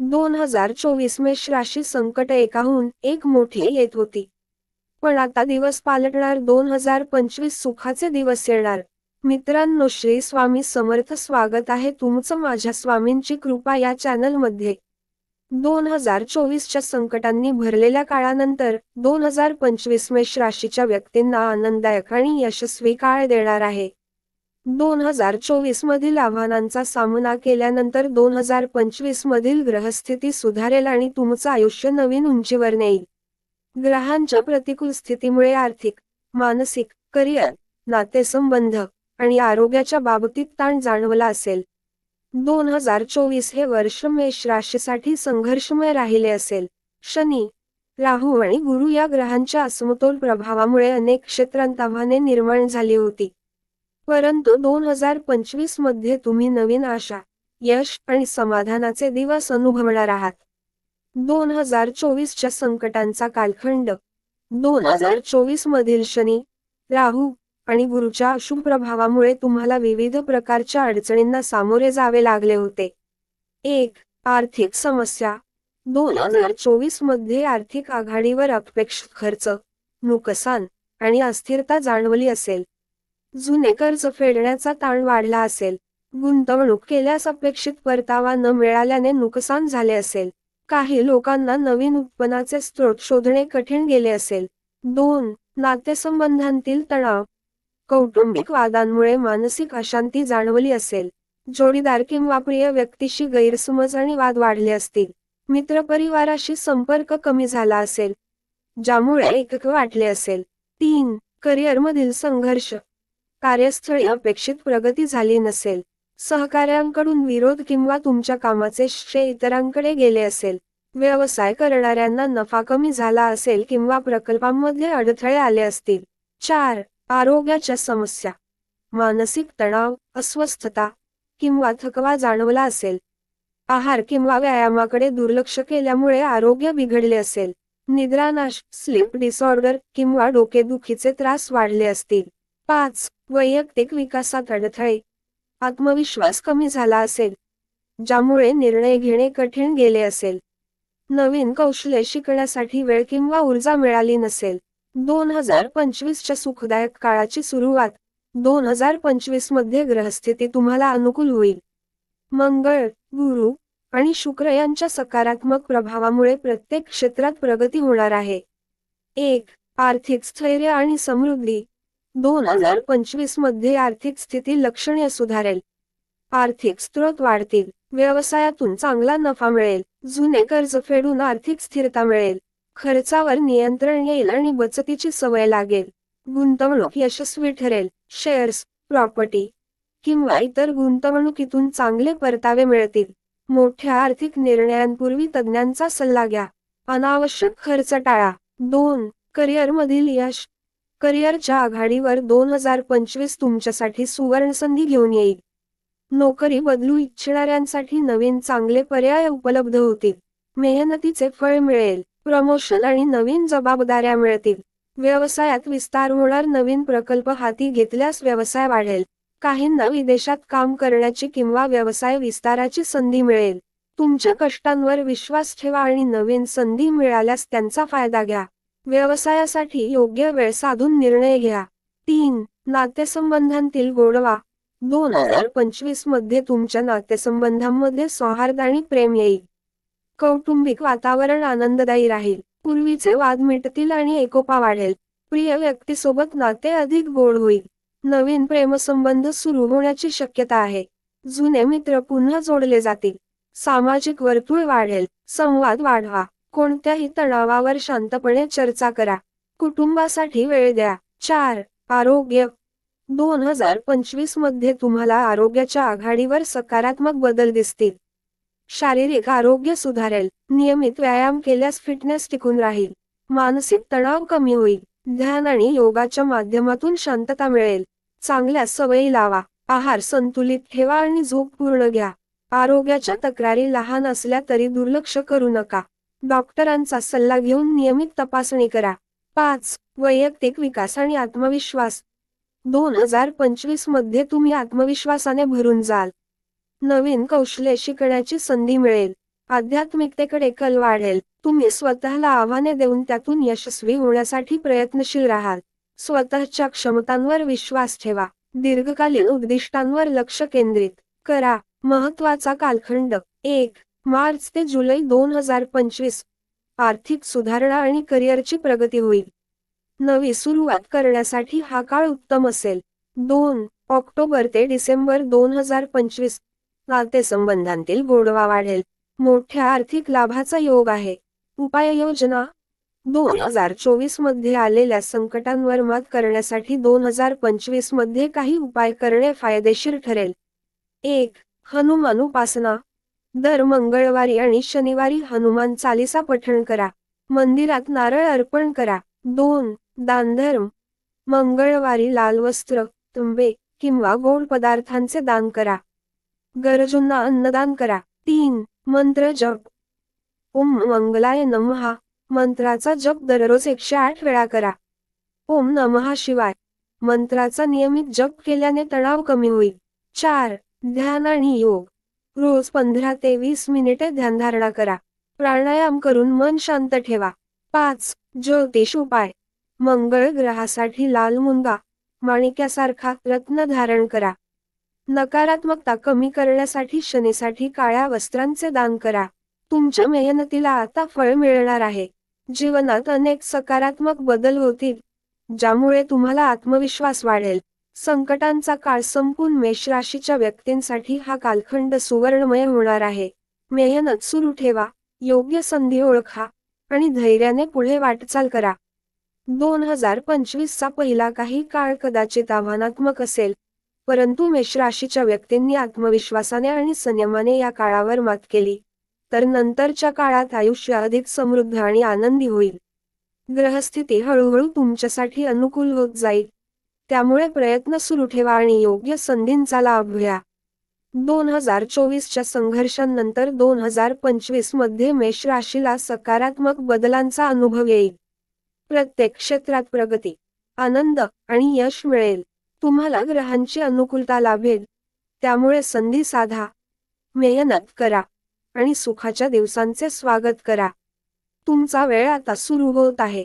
दोन हजार चोवीस मेष राशी संकट एकाहून एक मोठी येत होती. पण आता दिवस पालटणार दोन हजार पंचवीस सुखाचे दिवस येणार. मित्रांनो श्री स्वामी समर्थ स्वागत आहे तुमचं माझ्या स्वामींची कृपा या चॅनलमध्ये. दोन हजार चोवीसच्या संकटांनी भरलेल्या काळानंतर दोन हजार पंचवीस मेष राशीच्या व्यक्तींना आनंददायक आणि यशस्वी काळ देणार आहे. दोन हजार चोवीस मधील आव्हानांचा सामना केल्यानंतर दोन हजार पंचवीस मधील ग्रहस्थिती सुधारेल आणि तुमचं आयुष्य नवीन उंचीवर नेईल. ग्रहांच्या प्रतिकूल स्थितीमुळे आर्थिक मानसिक करिअर नातेसंबंध आणि आरोग्याच्या बाबतीत ताण जाणवला असेल. दोन हजार चोवीस हे वर्ष मेष राशीसाठी संघर्षमय राहिले असेल. शनी राहू आणि गुरु या ग्रहांच्या असमतोल प्रभावामुळे अनेक क्षेत्रांत आव्हाने निर्माण झाली होती. परंतु दोन हजार पंचवीसमध्ये तुम्ही नवीन आशा यश आणि समाधानाचे दिवस अनुभवणार आहात. दोन हजार चोवीसच्या संकटांचा कालखंड. दोन हजार चोवीस मधील शनी राहू आणि गुरुच्या अशुभ प्रभावामुळे तुम्हाला विविध प्रकारच्या अडचणींना सामोरे जावे लागले होते. एक आर्थिक समस्या. दोन हजार चोवीसमध्ये आर्थिक आघाडीवर अपेक्षित खर्च नुकसान आणि अस्थिरता जाणवली असेल. जुने कर्ज फेडण्याचा ताण वाढला असेल. गुंतवणूक केल्यास अपेक्षित परतावा न मिळाल्याने नुकसान झाले असेल. काही लोकांना नवीन उत्पन्नाचे स्रोत शोधणे कठीण गेले असेल. दोन नातेसंबंधांतील तणाव. कौटुंबिक वादांमुळे मानसिक अशांती जाणवली असेल. जोडीदार किंवा प्रिय व्यक्तीशी गैरसमज आणि वाद वाढले असतील. मित्रपरिवाराशी संपर्क कमी झाला असेल. ज्यामुळे एकक वाटले असेल. तीन करिअरमधील संघर्ष. कार्यस्थळी अपेक्षित प्रगती झाली नसेल सहकाऱ्यांकडून विरोध किंवा तुमच्या कामाचे श्रेय इतरांकडे गेले असेल व्यवसाय करणाऱ्यांना नफा कमी झाला असेल किंवा प्रकल्पांमध्ये अडथळे आले असतील. चार आरोग्याच्या समस्या. मानसिक तणाव अस्वस्थता किंवा थकवा जाणवला असेल. आहार किंवा व्यायामाकडे दुर्लक्ष केल्यामुळे आरोग्य बिघडले असेल. निद्रानाश स्लीप डिसऑर्डर किंवा डोकेदुखीचे त्रास वाढले असतील. पाच वैयक्तिक विकासात अडथळे आत्मविश्वास कमी झाला असेल ज्यामुळे निर्णय घेणे कठीण गेले असेल. नवीन कौशल्य शिकण्यासाठी वेळ किंवा ऊर्जा मिळाली नसेल. दोन हजार पंचवीसच्या सुखदायक काळाची सुरुवात दोन हजार पंचवीसमध्ये ग्रहस्थिती तुम्हाला अनुकूल होईल. मंगळ गुरु आणि शुक्र यांच्या सकारात्मक प्रभावामुळे प्रत्येक क्षेत्रात प्रगती होणार आहे. एक आर्थिक स्थैर्य आणि समृद्धी. दोन हजार पंचवीसमध्ये आर्थिक स्थिती लक्षणीय सुधारेल. आर्थिक स्रोत वाढतील. व्यवसायातून चांगला नफा मिळेल. जुने कर्ज फेडून आर्थिक स्थिरता मिळेल. खर्चावर नियंत्रण येईल आणि बचतीची सवय लागेल. गुंतवणूक यशस्वी ठरेल. शेअर्स प्रॉपर्टी किंवा इतर गुंतवणुकीतून चांगले परतावे मिळतील. मोठ्या आर्थिक निर्णयांपूर्वी तज्ज्ञांचा सल्ला घ्या. अनावश्यक खर्च टाळा. दोन करिअरमधील यश. करिअरच्या आघाडीवर दोन हजार पंचवीस तुमच्यासाठी सुवर्णसंधी घेऊन येईल. नोकरी बदलू इच्छिणाऱ्यांसाठी नवीन चांगले पर्याय उपलब्ध होतील. मेहनतीचे फळ मिळेल. प्रमोशन आणि नवीन जबाबदाऱ्या मिळतील. व्यवसायात विस्तार होणार. नवीन प्रकल्प हाती घेतल्यास व्यवसाय वाढेल. काहींना विदेशात काम करण्याची किंवा व्यवसाय विस्ताराची संधी मिळेल. तुमच्या कष्टांवर विश्वास ठेवा आणि नवीन संधी मिळाल्यास त्यांचा फायदा घ्या. व्यवसायासाठी योग्य वेळ साधून निर्णय घ्या. तीन नातेसंबंधांतील गोडवा. दोन हजार पंचवीसमध्ये तुमच्या नातेसंबंधांमध्ये सौहार्द आणि प्रेम येईल. कौटुंबिक वातावरण आनंददायी राहील. पूर्वीचे वाद मिटतील आणि एकोपा वाढेल. प्रिय व्यक्तीसोबत नाते अधिक गोड होईल. नवीन प्रेमसंबंध सुरू होण्याची शक्यता आहे. जुने मित्र पुन्हा जोडले जातील. सामाजिक वर्तुळ वाढेल. संवाद वाढवा. कोणत्याही तणावावर शांतपणे चर्चा करा. कुटुंबासाठी वेळ द्या. चार आरोग्य. दोन हजार पंचवीसमध्ये तुम्हाला आरोग्याच्या आघाडीवर सकारात्मक बदल दिसतील. शारीरिक आरोग्य सुधारेल. नियमित व्यायाम केल्यास फिटनेस टिकून राहील. मानसिक तणाव कमी होईल. ध्यान आणि योगाच्या माध्यमातून शांतता मिळेल. चांगल्या सवयी लावा. आहार संतुलित ठेवा आणि झोप पूर्ण घ्या. आरोग्याच्या तक्रारी लहान असल्या तरी दुर्लक्ष करू नका. डॉक्टरांचा सल्ला घेऊन नियमित तपासणी करा. पाच वैयक्तिक विकास आणि आत्मविश्वास. दोन हजार पंचवीसमध्ये तुम्ही आत्मविश्वासाने भरून जाल. नवीन कौशल्य शिकण्याची संधी मिळेल. आध्यात्मिकतेकडे कल वाढेल. तुम्ही स्वतःला आव्हाने देऊन त्यातून यशस्वी होण्यासाठी प्रयत्नशील राहाल. स्वतःच्या क्षमतांवर विश्वास ठेवा. दीर्घकालीन उद्दिष्टांवर लक्ष केंद्रित करा. महत्त्वाचा कालखंड एक मार्च ते जुलै दोन हजार पंचवीस. आर्थिक सुधारणा आणि करिअरची प्रगती होईल. नवी सुरुवात करण्यासाठी हा काळ उत्तम असेल. दोन ऑक्टोबर ते डिसेंबर दोन हजार पंचवीस. नातेसंबंधांतील गोडवा वाढेल. मोठ्या आर्थिक लाभाचा योग आहे. उपाययोजना. दोन हजार चोवीसमध्ये आलेल्या संकटांवर मात करण्यासाठी दोन हजार पंचवीसमध्ये काही उपाय करणे फायदेशीर ठरेल. एक हनुमान उपासना. दर मंगळवारी आणि शनिवारी हनुमान चालिसा पठण करा. मंदिरात नारळ अर्पण करा. दोन दानधर्म. मंगळवारी लाल वस्त्र तुंबे किंवा गोड पदार्थांचे दान करा. गरजूंना अन्नदान करा. तीन मंत्र जप. ओम मंगलाय नमहा मंत्राचा जप दररोज एकशे आठ वेळा करा. ओम नमहा शिवाय. मंत्राचा नियमित जप केल्याने तणाव कमी होईल. चार ध्यान आणि योग. रोज पंधरा ते वीस मिनिटे ध्यानधारणा करा. प्राणायाम करून मन शांत ठेवा. पाच ज्योतिष उपाय. मंगळ ग्रहासाठी लाल मुंगा. माणिक्यासारखा रत्न धारण करा. नकारात्मकता कमी करण्यासाठी शनीसाठी काळ्या वस्त्रांचे दान करा. तुमच्या मेहनतीला आता फळ मिळणार आहे. जीवनात अनेक सकारात्मक बदल होतील ज्यामुळे तुम्हाला आत्मविश्वास वाढेल. संकटांचा काळ संपून मेष राशीच्या व्यक्तींसाठी हा कालखंड सुवर्णमय होणार आहे. मेहनत सुरू ठेवा योग्य संधी ओळखा आणि धैर्याने पुढे वाटचाल करा. दोन हजार पंचवीसचा पहिला काही काळ कदाचित आव्हानात्मक असेल परंतु मेष राशीच्या व्यक्तींनी आत्मविश्वासाने आणि संयमाने या काळावर मात केली तर नंतरच्या काळात आयुष्य अधिक समृद्ध आणि आनंदी होईल. ग्रहस्थिती हळूहळू तुमच्यासाठी अनुकूल होत जाईल. त्यामुळे प्रयत्न सुरू ठेवा आणि योग्य संधींचा लाभ घ्या. दोन हजार चोवीसच्या संघर्षांनंतर दोन हजार पंचवीसमध्ये मेष राशीला सकारात्मक बदलांचा अनुभव येईल. प्रत्येक क्षेत्रात प्रगती आनंद आणि यश मिळेल. तुम्हाला ग्रहांची अनुकूलता लाभेल. त्यामुळे संधी साधा मेहनत करा आणि सुखाच्या दिवसांचे स्वागत करा. तुमचा वेळ आता सुरू होत आहे.